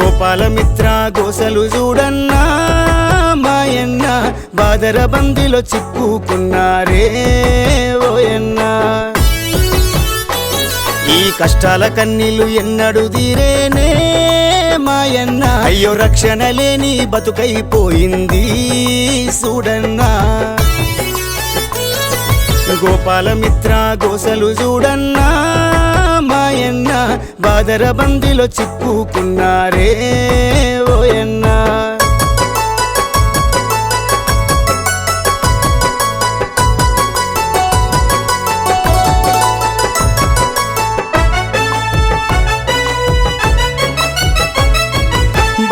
గోపాలమిత్ర గోసలు చూడన్నా మాయన్న బాదర బందిలో చిక్కుకున్నారే ఓయన్నా ఈ కష్టాల కన్నీళ్ళు ఎన్నడు తీరేనే మాయన్న అయ్యో రక్షణ లేని బతుకైపోయింది చూడన్నా. గోపాలమిత్ర గోసలు చూడన్నా మాయన్న బాదర బందిలో చిక్కుకున్నారే ఓయన్నా.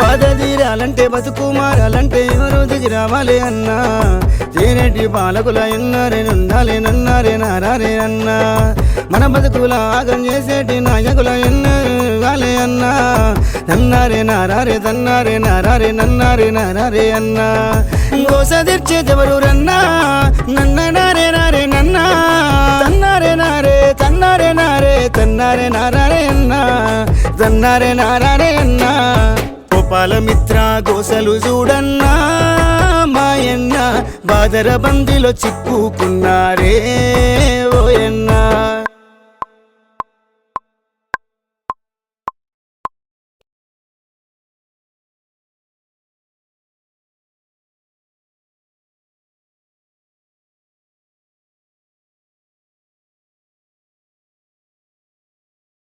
బాధ తీరాలంటే బతుకు మారాలంటే ఎవరో దిగి రావాలి అన్నా. తేనెటి పాలకుల ఎన్నారే నుండాలే నన్నారే నారారే అన్నా. మన బతుకుల ఆగం చేసేటి నాయకుల ఎన్నాలే అన్నా. నన్నారే నారారే తన్నారే నారారే నన్నారే నారారే అన్నా. గోస తెచ్చేదెవరు రన్నా నన్న నారే నారే నన్నా. తన్నారే నారే తన్నారే నారే తన్నారే నారారే అన్నా. తన్నారే నారారే అన్నా. గోపాలమిత్ర గోసలు చూడన్నా. బాదర బందిలో చిక్కుకున్నారే.